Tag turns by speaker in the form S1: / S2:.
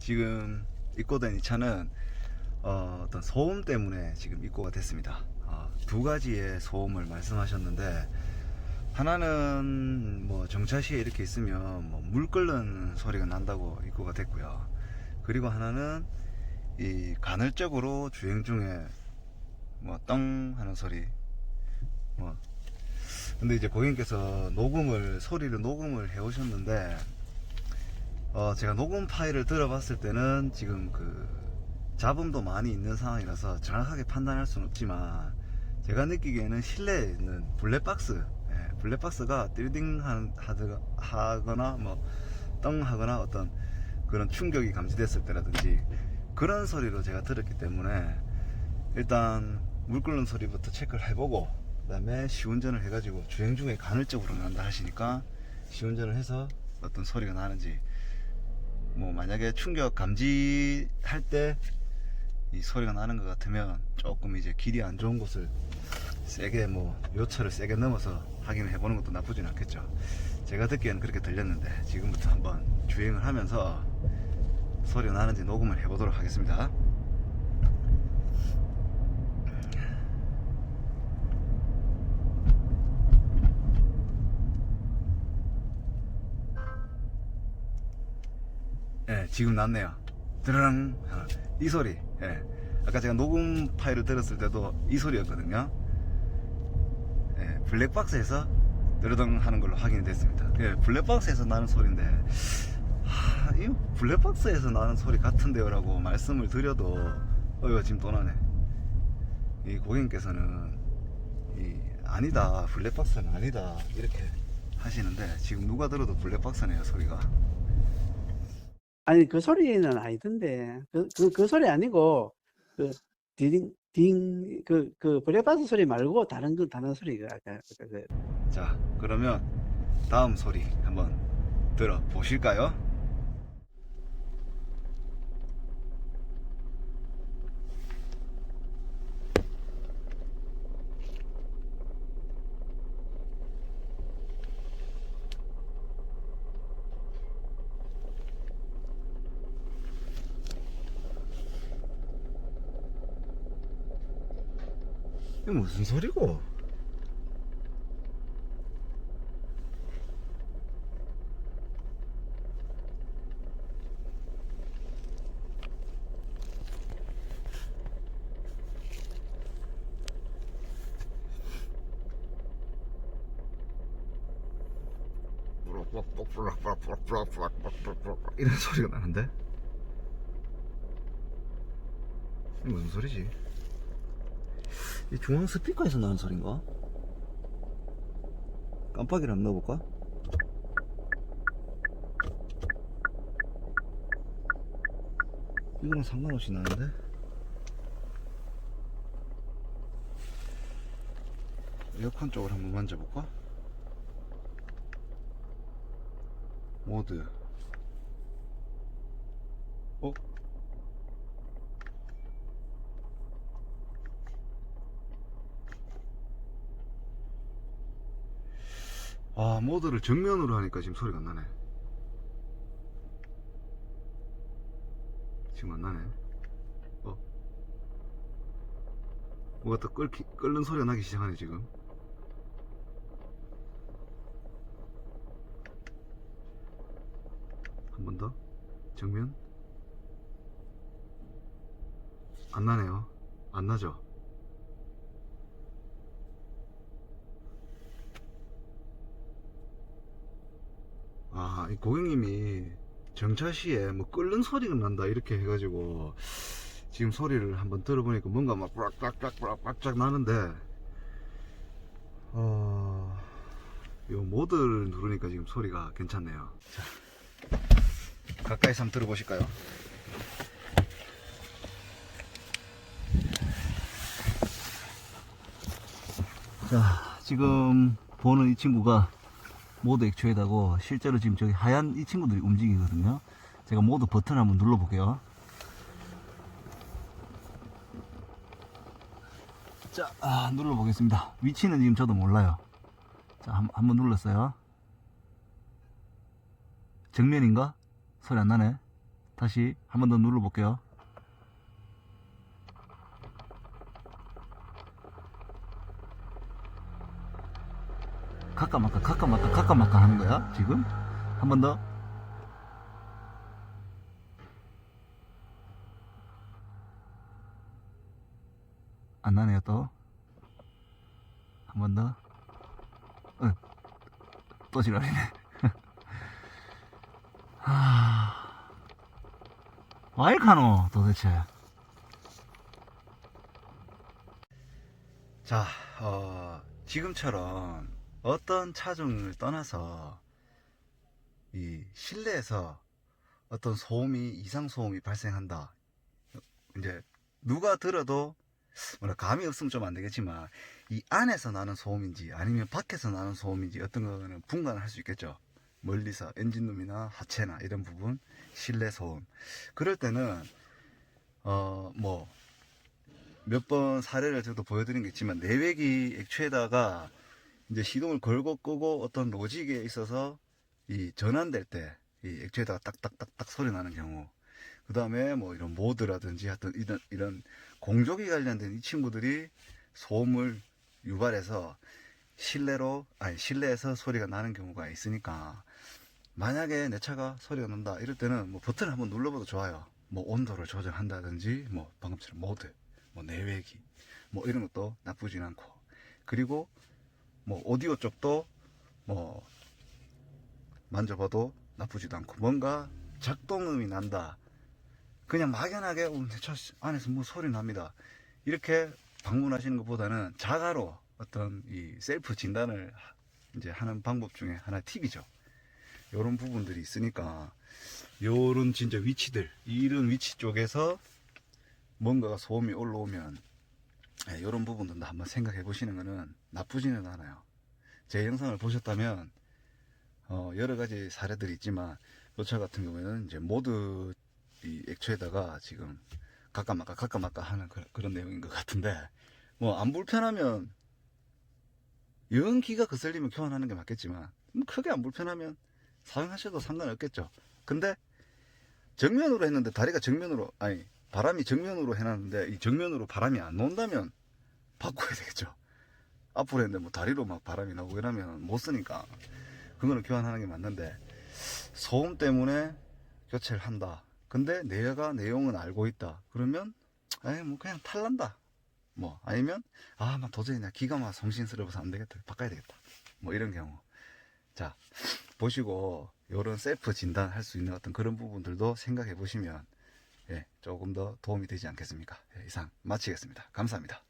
S1: 지금 입고 된 이 차는 어, 떤 소음 때문에 지금 입고가 됐습니다. 어, 두 가지의 소음을 말씀하셨는데 하나는 뭐 정차 시에 이렇게 있으면 뭐 물 끓는 소리가 난다고 입고가 됐고요. 그리고 하나는 이 간헐적으로 주행 중에 뭐떵 하는 소리 뭐 근데 이제 고객님께서 녹음을 소리를 녹음을 해 오셨는데 어 제가 녹음 파일을 들어봤을 때는 지금 그 잡음도 많이 있는 상황이라서 정확하게 판단할 수는 없지만 제가 느끼기에는 실내에 있는 블랙박스 예, 블랙박스가 띠딩 하거나 뭐 떵 하거나 어떤 그런 충격이 감지됐을 때라든지 그런 소리로 제가 들었기 때문에 일단 물 끓는 소리부터 체크를 해보고 그 다음에 시운전을 해가지고 주행 중에 간헐적으로 난다 하시니까 시운전을 해서 어떤 소리가 나는지 뭐 만약에 충격 감지할 때 이 소리가 나는 것 같으면 조금 이제 길이 안 좋은 곳을 세게 뭐 요철을 세게 넘어서 확인을 해보는 것도 나쁘진 않겠죠. 제가 듣기에는 그렇게 들렸는데 지금부터 한번 주행을 하면서 소리가 나는지 녹음을 해보도록 하겠습니다. 지금 났네요. 드르릉 어, 이 소리. 예. 아까 제가 녹음 파일을 들었을 때도 이 소리였거든요. 예, 블랙박스에서 드르릉 하는 걸로 확인이 됐습니다. 예, 블랙박스에서 나는 소리인데 하, 이 블랙박스에서 나는 소리 같은데요라고 말씀을 드려도 어 이거 지금 또 나네. 이 고객님께서는 이 아니다 블랙박스는 아니다 이렇게 하시는데 지금 누가 들어도 블랙박스네요 소리가.
S2: 아니 그 소리는 아니던데 그 그 그 소리 아니고 그 디딩 딩그 그 블랙박스 소리 말고 다른 그 다른 소리가 아까 그, 그,
S1: 자, 그러면 다음 소리 한번 들어 보실까요? 이게 무슨 소리고? 이런 소리가 나는데? 무슨 소리지? 이 중앙 스피커에서 나는 소린가? 깜빡이를 한번 넣어볼까? 이거랑 상관없이 나는데? 에어컨 쪽을 한번 만져볼까? 모드 어? 아 모드를 정면으로 하니까 지금 소리가 안 나네. 지금 안 나네. 어? 뭐가 또 끓기, 끓는 소리가 나기 시작하네 지금. 한 번 더? 정면? 안 나네요. 안 나죠 아, 이 고객님이 정차 시에 뭐 끓는 소리가 난다 이렇게 해가지고 지금 소리를 한번 들어보니까 뭔가 막 빡빡빡빡빡 나는데 어, 이 모드를 누르니까 지금 소리가 괜찮네요. 자, 가까이서 한번 들어보실까요? 자, 지금 보는 이 친구가 모드 액추에다고 실제로 지금 저기 하얀 이 친구들이 움직이거든요. 제가 모드 버튼 한번 눌러 볼게요. 자, 아, 눌러 보겠습니다. 위치는 지금 저도 몰라요. 자, 한, 한번 눌렀어요. 정면인가? 소리 안 나네. 다시 한 번 더 눌러 볼게요. 가까 마까 가까 마까 가까 마까 하는 거야 지금? 한 번 더. 안 나네요 또. 한 번 더. 어, 또 지랄이네. 하... 와일카노 도대체. 자, 어, 지금처럼 어떤 차종을 떠나서 이 실내에서 어떤 소음이 이상 소음이 발생한다. 이제 누가 들어도 뭐라 감이 없으면 좀 안 되겠지만 이 안에서 나는 소음인지 아니면 밖에서 나는 소음인지 어떤 거는 분간을 할 수 있겠죠. 멀리서 엔진룸이나 하체나 이런 부분 실내 소음. 그럴 때는 어 뭐 몇 번 사례를 저도 보여드린 게 있지만 내외기 액추에다가 이제 시동을 걸고 끄고 어떤 로직에 있어서 이 전환될 때 이 액추에다가 딱딱딱딱 소리 나는 경우 그 다음에 뭐 이런 모드라든지 하여튼 이런 이런 공조기 관련된 이 친구들이 소음을 유발해서 실내로 아니 실내에서 소리가 나는 경우가 있으니까 만약에 내 차가 소리가 난다 이럴 때는 뭐 버튼을 한번 눌러봐도 좋아요. 뭐 온도를 조정한다든지 뭐 방금처럼 모드 뭐 내외기 뭐 이런 것도 나쁘진 않고. 그리고 뭐 오디오 쪽도 뭐 만져봐도 나쁘지도 않고 뭔가 작동음이 난다. 그냥 막연하게 어, 내차 안에서 뭐 소리 납니다. 이렇게 방문하시는 것보다는 자가로 어떤 이 셀프 진단을 하- 이제 하는 방법 중에 하나 팁이죠. 요런 부분들이 있으니까 요런 진짜 위치들 이런 위치 쪽에서 뭔가가 소음이 올라오면 예, 요런 부분들도 한번 생각해 보시는 거는 나쁘지는 않아요. 제 영상을 보셨다면 어, 여러 가지 사례들이 있지만 요차 같은 경우에는 이제 모두 이 액추에다가 지금 가까마까 가까마까 하는 그, 런 내용인 것 같은데 뭐 안 불편하면 영 기가 거슬리면 교환하는 게 맞겠지만 뭐 크게 안 불편하면 사용하셔도 상관없겠죠. 근데 정면으로 했는데 다리가 정면으로 아니 바람이 정면으로 해놨는데 이 정면으로 바람이 안 나온다면 바꿔야 되겠죠 앞으로 했는데 뭐 다리로 막 바람이 나오고 이러면 못 쓰니까 그거는 교환하는 게 맞는데 소음 때문에 교체를 한다. 근데 내가 내용은 알고 있다. 그러면 에이 뭐 그냥 탈란다. 뭐 아니면 아 나 도저히 나 기가 막 성신스러워서 안 되겠다. 바꿔야 되겠다. 뭐 이런 경우. 자 보시고 요런 셀프 진단할 수 있는 어떤 그런 부분들도 생각해 보시면 예, 조금 더 도움이 되지 않겠습니까? 예, 이상 마치겠습니다. 감사합니다.